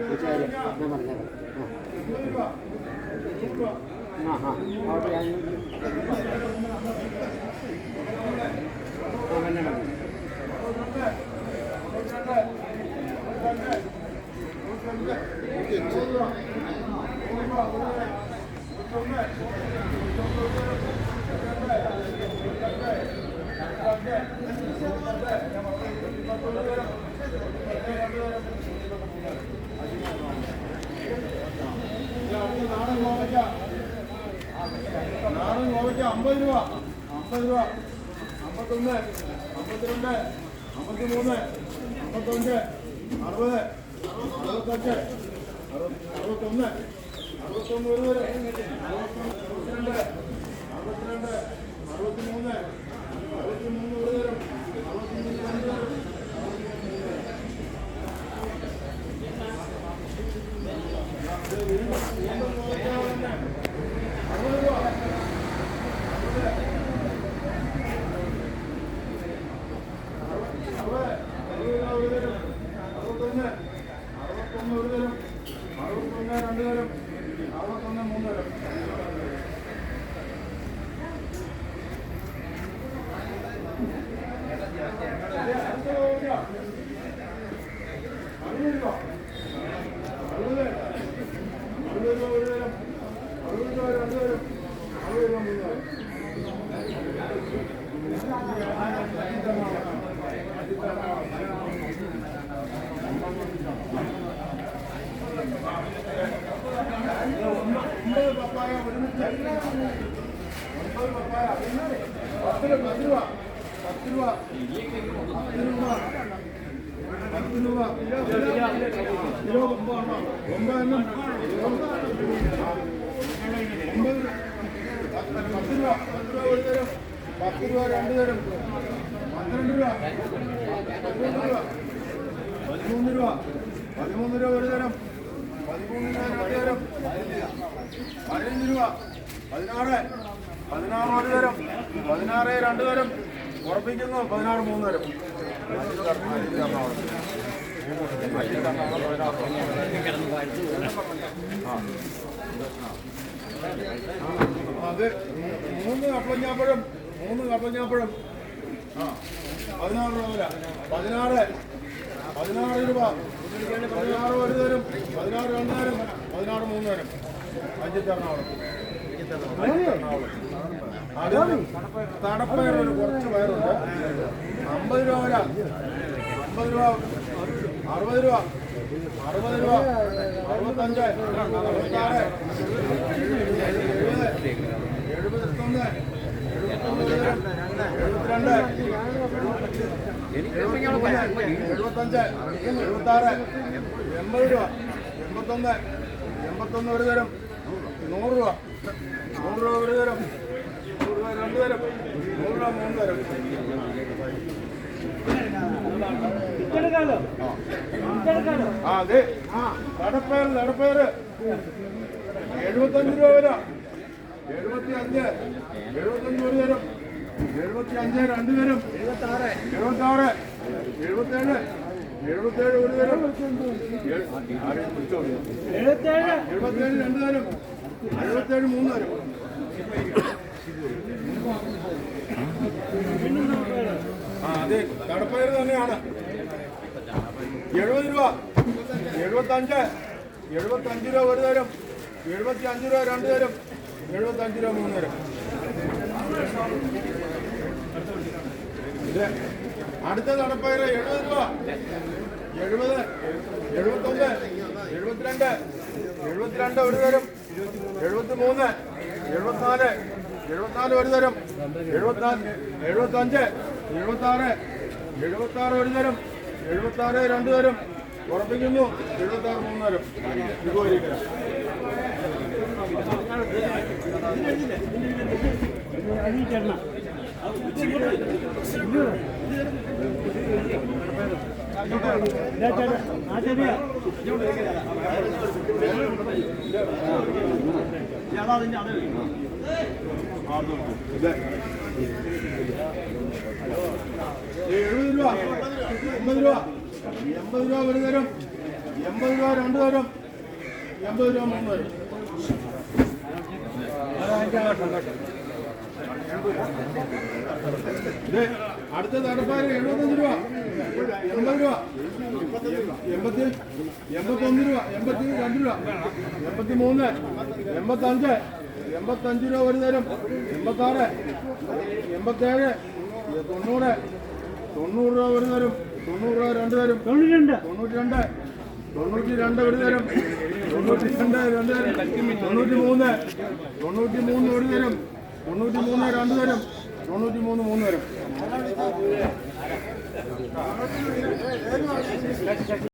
തീർച്ചയായും ഞാൻ പറഞ്ഞേക്കാം ആ ആ അവിടെ ഞാൻ തന്നെ മതി നാടൻ കോവയ്ക്ക നാടൻ കോവയ്ക്ക അമ്പത് രൂപ അമ്പത് രൂപ അമ്പത്തൊന്ന് അമ്പത്തിരണ്ട് അമ്പത്തിമൂന്ന് അമ്പത്തഞ്ച് അറുപത് അറുപത്തഞ്ച് അറുപത് അറുപത്തൊന്ന് അറുപത്തൊന്ന് ഒരു അറുപത്തിരണ്ട് അറുപത്തിരണ്ട് അറുപത്തിമൂന്ന് ഒരു തരം അറുപത്തിമൂന്ന് രണ്ട് തരം അറുപത് രൂപ അറുപത് അറുപത് ഒരു തരം അറുപത്തൊന്ന് അറുപത്തൊന്ന് ഒരു തരം അറുപത്തൊന്ന് രണ്ട് തരം അറുപത്തൊന്ന് മൂന്ന് തരം അറുപത് രൂപ അറുപത് അറുപത് രൂപ ഒരു തരം അറുപത് രൂപ രണ്ട് തരം അറുപത് രൂപ മൂന്ന് തരം ഒമ്പത് പപ്പായ ഒരുമിച്ച് ഒമ്പത് പപ്പായ പത്ത് രൂപ പത്ത് രൂപ പത്ത് രൂപ പത്ത് രൂപ കിലോ ഒമ്പതെണ്ണം ഒമ്പതെണ്ണം ഒമ്പത് പത്ത് രൂപ പത്ത് രൂപ ഒരു തരം പത്ത് രൂപ രണ്ട് തരം പന്ത്രണ്ട് രൂപ പതിമൂന്ന് രൂപ പതിമൂന്ന് രൂപ പതിമൂന്ന് രൂപ ഒരു തരം പതിമൂന്ന് രൂപ രണ്ട് തരം പതിനഞ്ച് രൂപ. പതിനാറ്. പതിനാറ് ഒരു തരം. പതിനാറ് രണ്ട് തരം. ഉറപ്പിക്കുന്നു. പതിനാറ് മൂന്ന് തരം. അത് മൂന്ന് കപ്പഞ്ഞാപ്പഴം. മൂന്ന് കപ്പഞ്ഞാപ്പഴം. ആ. പതിനാറ് രൂപ വില. പതിനാറ്. പതിനാറ് രൂപ. പതിനാറ് ഒരു തരം. പതിനാറ് രണ്ട് തരം. പതിനാറ് മൂന്ന് തരം. ഒരു കുറച്ച് പയറുണ്ട് അമ്പത് രൂപ വില അമ്പത് രൂപ അറുപത് രൂപ അറുപത് രൂപ അറുപത്തഞ്ച് അറുപത്താറ് എഴുപത് എഴുപത്തൊന്ന് എഴുപത്തിരണ്ട് എഴുപത്തഞ്ച് എഴുപത്താറ് എൺപത് രൂപ. എൺപത്തൊന്ന് എൺപത്തൊന്ന് ഒരു തരം നൂറ് രൂപ. നൂറ് രൂപ ഒരു തരം. നൂറ് രൂപ രണ്ട് തരം. നൂറ് രൂപ മൂന്ന് തരം. ആ അതെ. നടപ്പയർ നടപ്പയർ എഴുപത്തഞ്ച് രൂപ വരെ എഴുപത്തി അഞ്ച് എഴുപത്തഞ്ച് ഒരു തരം. എഴുപത്തി അഞ്ച് രണ്ട് തരം. എഴുപത്തി ആറ് എഴുപത്തേഴ്. എഴുപത്തേഴ് ഒരു തരം. എഴുപത്തേഴ് രണ്ട് തരം എഴുപത്തേഴ് മൂന്ന് തരം. ആ അതെ കടപ്പയർ തന്നെയാണ്. എഴുപത് രൂപ. എഴുപത്തഞ്ച്. എഴുപത്തഞ്ച് രൂപ ഒരു തരം. എഴുപത്തി അഞ്ച് രൂപ രണ്ട് തരം. എഴുപത്തഞ്ച് രൂപ മൂന്ന് തരം. അടുത്ത നടപ്പയർ എഴുപത് രൂപ. എഴുപത് എഴുപത്തൊന്ന് എഴുപത്തിരണ്ട് എഴുപത്തിരണ്ട് ഒരു തരം എഴുപത്തി മൂന്ന് എഴുപത്തിനാല് എഴുപത്തിനാല് ഒരു തരം എഴുപത്തിനാല് എഴുപത്തഞ്ച് എഴുപത്താറ് എഴുപത്താറ് ഒരു തരം എഴുപത്താറ് രണ്ട് തരം. ഉറപ്പിക്കുന്നു എഴുപത്താറ് മൂന്ന് തരം. ഇതുപോലിരിക്കണം ഇത് എഴുപത് രൂപ എൺപത് രൂപ എൺപത് രൂപ ഒരു തരം എൺപത് രൂപ തരം എൺപത് രൂപ മൂന്ന് തരം അടുത്ത തടപ്പാര് എഴുപത്തഞ്ച് രൂപ. എൺപത് രൂപ. എൺപത്തി എൺപത്തൊന്ന് രൂപ. എൺപത്തി രണ്ട് രൂപ. എൺപത്തി മൂന്ന് എൺപത്തഞ്ച് എൺപത്തഞ്ച് രൂപ ഒരു നേരം എൺപത്താറ് എൺപത്തേഴ് തൊണ്ണൂറ് തൊണ്ണൂറ് രൂപ ഒരു നേരം തൊണ്ണൂറ് രൂപ രണ്ട് നേരം തൊണ്ണൂറ്റി രണ്ട് തൊണ്ണൂറ്റി രണ്ട് ഒരു തരം. തൊണ്ണൂറ്റി രണ്ട് രണ്ട് തരം. തൊണ്ണൂറ്റി മൂന്ന് തൊണ്ണൂറ്റി മൂന്ന് ഒരു തരം. തൊണ്ണൂറ്റി മൂന്ന് രണ്ട് തരം തൊണ്ണൂറ്റി മൂന്ന് മൂന്ന് തരം